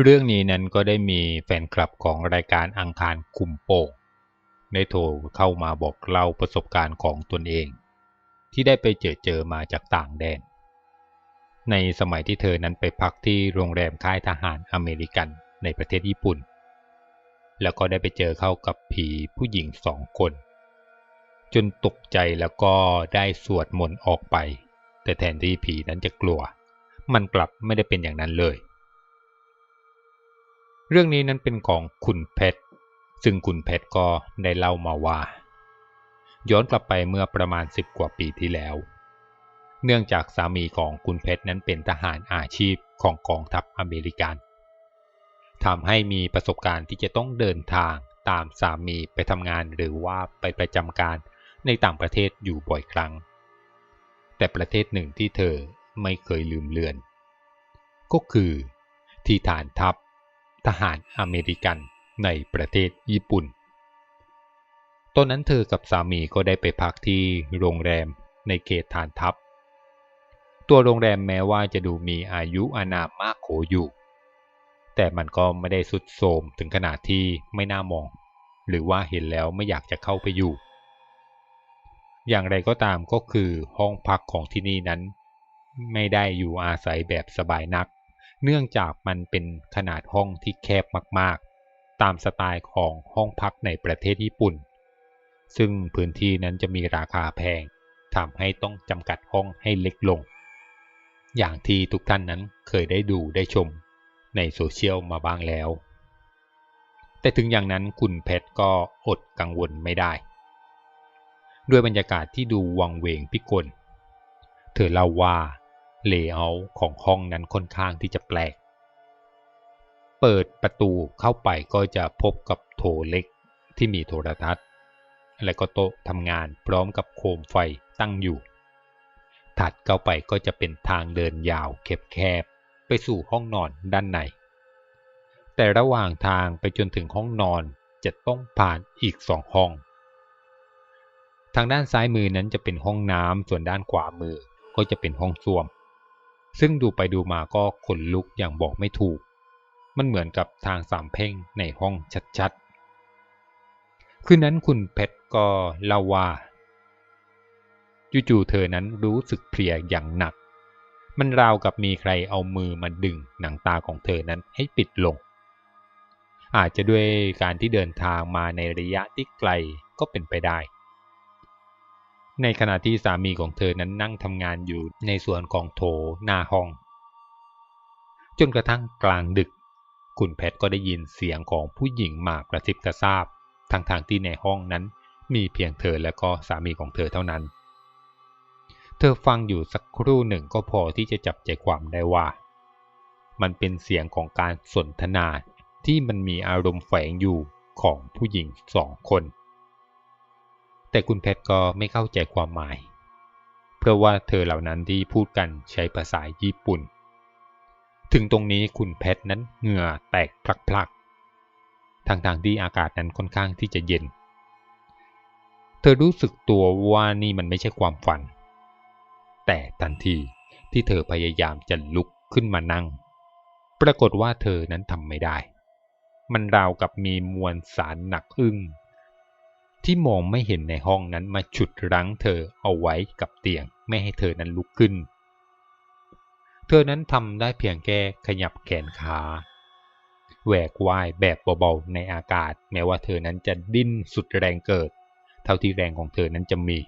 เรื่องนี้นั้นก็ได้มีแฟนคลับของรายการอังคารคุมโปงได้โทรเข้ามาบอกเล่าประสบการณ์ของตนเอง ที่ได้ไปเจอเจอมาจากต่างแดน ในสมัยที่เธอนั้นไปพักที่โรงแรมค่ายทหารอเมริกันในประเทศญี่ปุ่น แล้วก็ได้ไปเจอเข้ากับผีผู้หญิงสองคน จนตกใจแล้วก็ได้สวดมนต์ออกไป แต่แทนที่ผีนั้นจะกลัว มันกลับไม่ได้เป็นอย่างนั้นเลย เรื่องนี้นั้นเป็นของคุณเพชร ซึ่งคุณเพชรก็ได้เล่ามาว่า ย้อนกลับไปเมื่อประมาณสิบกว่าปีที่แล้ว เนื่องจากสามีของคุณเพชรนั้นเป็นทหารอาชีพของกองทัพอเมริกันทำให้มีประสบการณ์ที่จะต้องเดินทางตามสามีไปทำงานหรือว่าไปประจำการในต่างประเทศอยู่บ่อยครั้ง แต่ประเทศหนึ่งที่เธอไม่เคยลืมเลือน ก็คือที่ฐานทัพ ทหารอเมริกันในประเทศญี่ปุ่น ตอนนั้นเธอกับสามีก็ได้ไปพักที่โรงแรมในเขตฐานทัพ ตัวโรงแรมแม้ว่าจะดูมีอายุอานามมากโขอยู่ แต่มันก็ไม่ได้สุดโทมถึงขนาดที่ไม่น่ามอง หรือว่าเห็นแล้วไม่อยากจะเข้าไปอยู่ อย่างไรก็ตามก็คือห้องพักของที่นี่นั้น ไม่ได้อยู่อาศัยแบบสบายนัก เนื่องจากมันเป็นขนาดห้องที่แคบมากๆ ตามสไตล์ของห้องพักในประเทศญี่ปุ่น ซึ่งพื้นที่นั้นจะมีราคาแพงทำให้ต้องจำกัดห้องให้เล็กลง อย่างที่ทุกท่านนั้นเคยได้ดูได้ชมในโซเชียลมาบ้างแล้ว แต่ถึงอย่างนั้นคุณเพชรก็อดกังวลไม่ได้ ด้วยบรรยากาศที่ดูวังเวงพิกล เธอเล่าว่า เลเยอร์ของห้องนั้นค่อนข้างที่จะแปลก เปิดประตูเข้าไปก็จะพบกับโถเล็กที่มีโทรทัศน์ และก็โต๊ะทำงานพร้อมกับโคมไฟตั้งอยู่ ถัดเข้าไปก็จะเป็นทางเดินยาวแคบๆไปสู่ห้องนอนด้านใน แต่ระหว่างทางไปจนถึงห้องนอนจะต้องผ่านอีกสองห้อง ทางด้านซ้ายมือนั้นจะเป็นห้องน้ำส่วนด้านขวามือก็จะเป็นห้องส้วม ซึ่งดูไปดูมาก็ขนลุกอย่างบอกไม่ถูก มันเหมือนกับทางสามเพ่งในห้องชัดๆ คืนนั้นคุณเพชรก็เล่าว่าจู่ๆเธอนั้นรู้สึกเพลียอย่างหนัก มันราวกับมีใครเอามือมาดึงหนังตาของเธอนั้นให้ปิดลง อาจจะด้วยการที่เดินทางมาในระยะที่ไกลก็เป็นไปได้ ในขณะที่สามีของเธอนั้นนั่งทำงานอยู่ในส่วนของโถหน้าห้อง จนกระทั่งกลางดึก คุณเพชรก็ได้ยินเสียงของผู้หญิงมากระซิบกระซาบทางทางที่ในห้องนั้นมีเพียงเธอและก็สามีของเธอเท่านั้น เธอฟังอยู่สักครู่หนึ่งก็พอที่จะจับใจความได้ว่า มันเป็นเสียงของการสนทนาที่มันมีอารมณ์แฝงอยู่ของผู้หญิงสองคน แต่คุณเพชรก็ไม่เข้าใจความหมาย เพราะว่าเธอเหล่านั้นที่พูดกันใช้ภาษาญี่ปุ่น ถึงตรงนี้คุณเพชรนั้นเหงื่อแตกพลักๆทางทางที่อากาศนั้นค่อนข้างที่จะเย็น เธอรู้สึกตัวว่านี่มันไม่ใช่ความฝัน แต่ทันทีที่เธอพยายามจะลุกขึ้นมานั่ง ปรากฏว่าเธอนั้นทำไม่ได้ มันราวกับมีมวลสารหนักอึ้ง ที่มองไม่เห็นในห้องนั้นมาฉุดรั้งเธอเอาไว้กับเตียงไม่ให้เธอนั้นลุกขึ้น เธอนั้นทำได้เพียงแค่ขยับแขนขาแหวกว่ายแบบเบาๆในอากาศ แม้ว่าเธอนั้นจะดิ้นสุดแรงเกิด เท่าที่แรงของเธอนั้นจะมี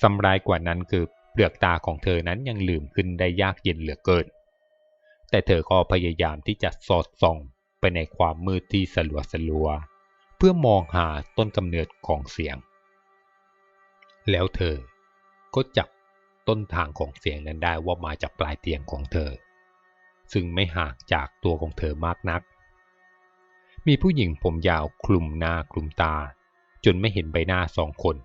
สำรายกว่านั้นคือเปลือกตาของเธอนั้นยังลืมขึ้นได้ยากเย็นเหลือเกิน แต่เธอก็พยายามที่จะสอดส่องไปในความมืดที่สลัวสลัว เพื่อมองหาต้นกำเนิดของเสียง แล้วเธอก็จับต้นทางของเสียงนั้นได้ว่ามาจากปลายเตียงของเธอ ซึ่งไม่ห่างจากตัวของเธอมากนัก มีผู้หญิงผมยาวคลุมหน้าคลุมตา จนไม่เห็นใบหน้าสองคน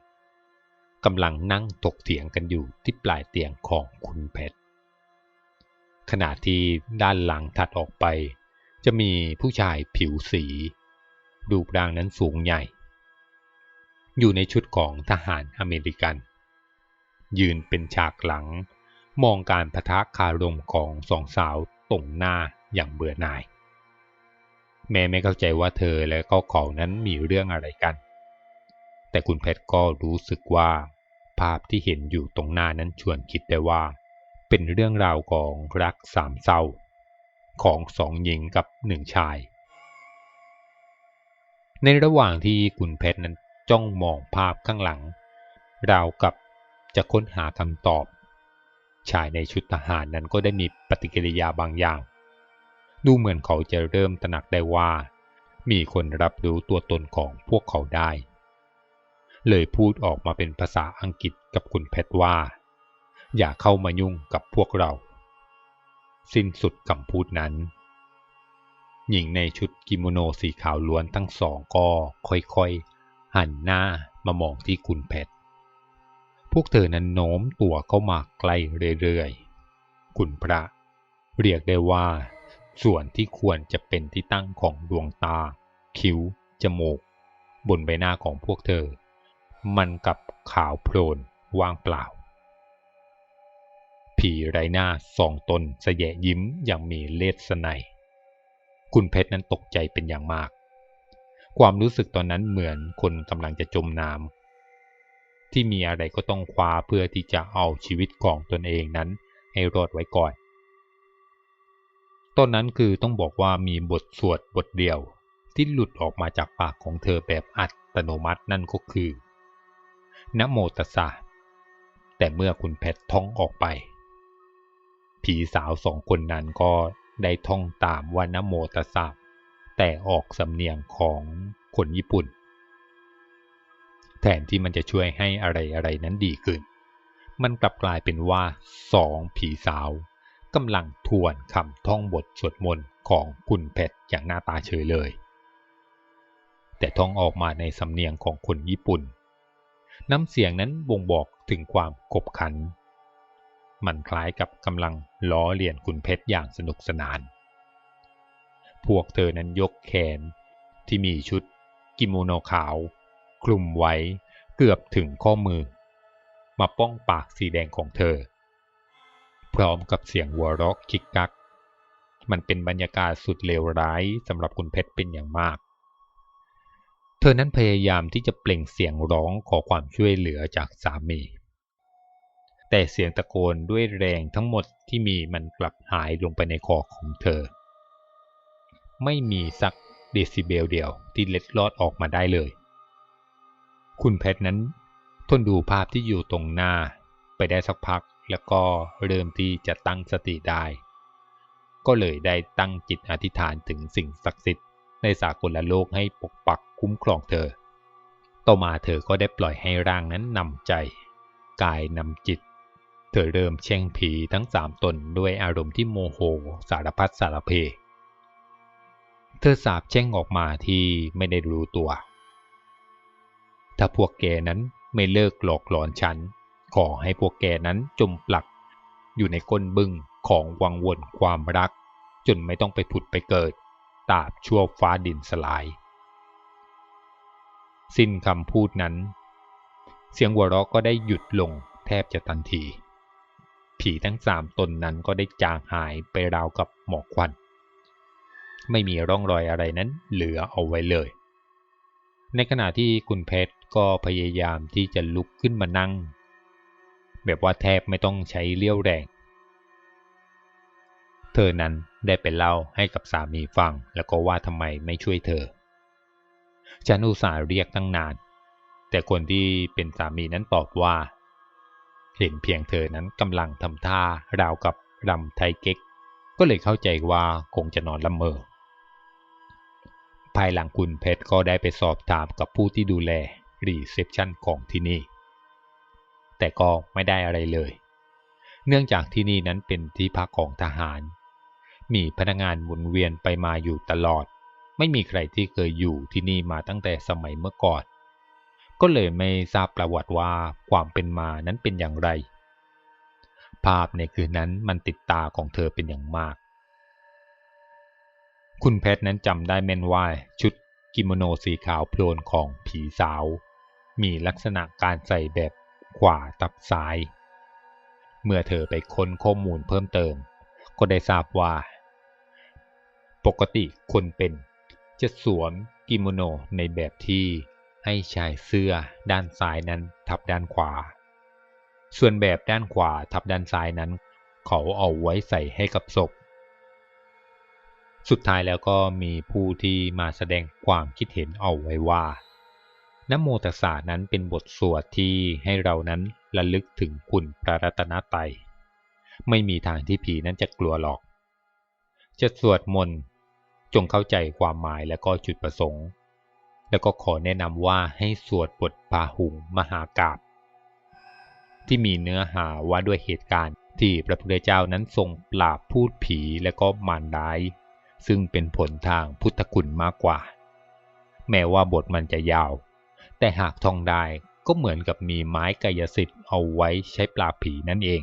กำลังนั่งตกเถียงกันอยู่ที่ปลายเตียงของคุณเพชรขณะที่ด้านหลังถัดออกไป จะมีผู้ชายผิวสี รูปร่างนั้นสูงใหญ่ อยู่ในชุดของทหารอเมริกัน ยืนเป็นฉากหลัง มองการพะทะคารมของสองสาวตรงหน้าอย่างเบื่อหน่าย แม่ไม่เข้าใจว่าเธอและก็เขานั้นมีเรื่องอะไรกัน แต่คุณเพชรก็รู้สึกว่า ภาพที่เห็นอยู่ตรงหน้านั้นชวนคิดได้ว่า เป็นเรื่องราวของรักสามเศร้า ของสองหญิงกับหนึ่งชาย ในระหว่างที่คุณเพชรนั้นจ้องมองภาพข้างหลัง ราวกับจะค้นหาคำตอบ ชายในชุดทหารนั้นก็ได้มีปฏิกิริยาบางอย่าง ดูเหมือนเขาจะเริ่มตระหนักได้ว่า มีคนรับรู้ตัวตนของพวกเขาได้ เลยพูดออกมาเป็นภาษาอังกฤษกับคุณเพชรว่า อย่าเข้ามายุ่งกับพวกเรา สิ้นสุดคำพูดนั้น หญิงในชุดกิโมโนสีขาวล้วนทั้งสองก็ค่อยๆ หันหน้ามามองที่คุณเพชร พวกเธอนั้นโน้มตัวเข้ามาใกล้เรื่อยๆ คุณพระ เรียกได้ว่า ส่วนที่ควรจะเป็นที่ตั้งของดวงตา คิ้ว จมูก บนใบหน้าของพวกเธอ มันกับขาวโพลนว่างเปล่า ผีไรหน้าสองตนเสยะยิ้มอย่างมีเลสไน คุณเพชรนั้นตกใจเป็นอย่างมาก ความรู้สึกตอนนั้นเหมือนคนกำลังจะจมน้ำที่มีอะไรก็ต้องคว้าเพื่อที่จะเอาชีวิตของตนเองนั้นให้รอดไว้ก่อนต้นนั้นคือต้องบอกว่ามีบทสวดบทเดียวที่หลุดออกมาจากปากของเธอแบบอัตโนมัตินั่นก็คือนโมตัสสะ แต่เมื่อคุณเพชรท่องออกไป ผีสาวสองคนนั้นก็ ได้ท่องตามว่านโมตสสะแต่ออกสำเนียงของคนญี่ปุ่น แทนที่มันจะช่วยให้อะไรอะไรนั้นดีขึ้น มันกลับกลายเป็นว่าสองผีสาวกำลังทวนคำท่องบทสวดมนต์ของคุณเพชรอย่างหน้าตาเฉยเลย แต่ท่องออกมาในสำเนียงของคนญี่ปุ่น น้ำเสียงนั้นบ่งบอกถึงความกบขัน มันคล้ายกับกำลังล้อเลียนคุณเพชรอย่างสนุกสนาน พวกเธอนั้นยกแขนที่มีชุด กิโมโนขาว คลุมไว้เกือบถึงข้อมือ มาป้องปากสีแดงของเธอ พร้อมกับเสียงวัวรอกคิกกัก มันเป็นบรรยากาศสุดเลวร้ายสำหรับคุณเพชรเป็นอย่างมาก เธอนั้นพยายามที่จะเปล่งเสียงร้องขอความช่วยเหลือจากสามี แต่เสียงตะโกนด้วยแรงทั้งหมดที่มีมันกลับหายลงไปในคอของเธอ ไม่มีสักเดซิเบลเดียวที่เล็ดลอดออกมาได้เลย คุณเพชรนั้นทนดูภาพที่อยู่ตรงหน้าไปได้สักพักแล้วก็เริ่มที่จะตั้งสติได้ ก็เลยได้ตั้งจิตอธิษฐานถึงสิ่งศักดิ์สิทธิ์ในสากลโลกให้ปกปักคุ้มครองเธอ ต่อมาเธอก็ได้ปล่อยให้ร่างนั้นนำใจ กายนำจิต เธอเริ่มแช่งผีทั้งสามตนด้วยอารมณ์ที่โมโหสารพัดสารเพ เธอสาบแช่งออกมาที่ไม่ได้รู้ตัว ถ้าพวกแกนั้นไม่เลิกหลอกหลอนฉัน ขอให้พวกแกนั้นจมปลัก อยู่ในก้นบึ้งของวังวนความรัก จนไม่ต้องไปผุดไปเกิด ตาบชั่วฟ้าดินสลาย สิ้นคำพูดนั้น เสียงหัวเราะก็ได้หยุดลงแทบจะทันที ผีทั้งสามตนนั้นก็ได้จางหายไปราวกับหมอกควัน ไม่มีร่องรอยอะไรนั้นเหลือเอาไว้เลย ในขณะที่คุณเพชรก็พยายามที่จะลุกขึ้นมานั่ง แบบว่าแทบไม่ต้องใช้เลี้ยวแรง เธอนั้นได้ไปเล่าให้กับสามีฟังแล้วก็ว่าทำไมไม่ช่วยเธอ ฉันอุตส่าห์เรียกตั้งนาน แต่คนที่เป็นสามีนั้นตอบว่า เห็นเพียงเธอนั้นกำลังทำท่าราวกับรำไทเก๊ก ก็เลยเข้าใจว่าคงจะนอนละเมอ ภายหลังคุณเพชรก็ได้ไปสอบถามกับผู้ที่ดูแลรีเซพชันของที่นี่ แต่ก็ไม่ได้อะไรเลย เนื่องจากที่นี่นั้นเป็นที่พักของทหาร มีพนักงานหมุนเวียนไปมาอยู่ตลอด ไม่มีใครที่เคยอยู่ที่นี่มาตั้งแต่สมัยเมื่อก่อน ก็เลยไม่ทราบประวัติว่าความเป็นมานั้นเป็นอย่างไร ภาพในคืนนั้นมันติดตาของเธอเป็นอย่างมาก คุณเพชรนั้นจำได้แม่นว่าชุดกิโมโนสีขาวโพลนของผีสาว มีลักษณะการใส่แบบขวาตับซ้าย เมื่อเธอไปค้นข้อมูลเพิ่มเติม ก็ได้ทราบว่า ปกติคนเป็นจะสวมกิโมโนในแบบที่ ให้ชายเสื้อด้านซ้ายนั้นทับด้านขวา ส่วนแบบด้านขวาทับด้านซ้ายนั้น เขาเอาไว้ใส่ให้กับศพ สุดท้ายแล้วก็มีผู้ที่มาแสดงความคิดเห็นเอาไว้ว่านโมตัสสะนั้นเป็นบทสวดที่ให้เรานั้นระลึกถึงคุณพระรัตนตรัย ไม่มีทางที่ผีนั้นจะกลัวหรอก จะสวดมนต์จงเข้าใจความหมายและก็จุดประสงค์ แล้วก็ขอแนะนำว่าให้สวดบทพาหุงมหากาบที่มีเนื้อหาว่าด้วยเหตุการณ์ที่พระพุทธเจ้านั้นทรงปราบพูดผีและก็มารร้าย ซึ่งเป็นผลทางพุทธคุณมากกว่า แม้ว่าบทมันจะยาว แต่หากท่องได้ก็เหมือนกับมีไม้กายสิทธิ์เอาไว้ใช้ปราบผีนั่นเอง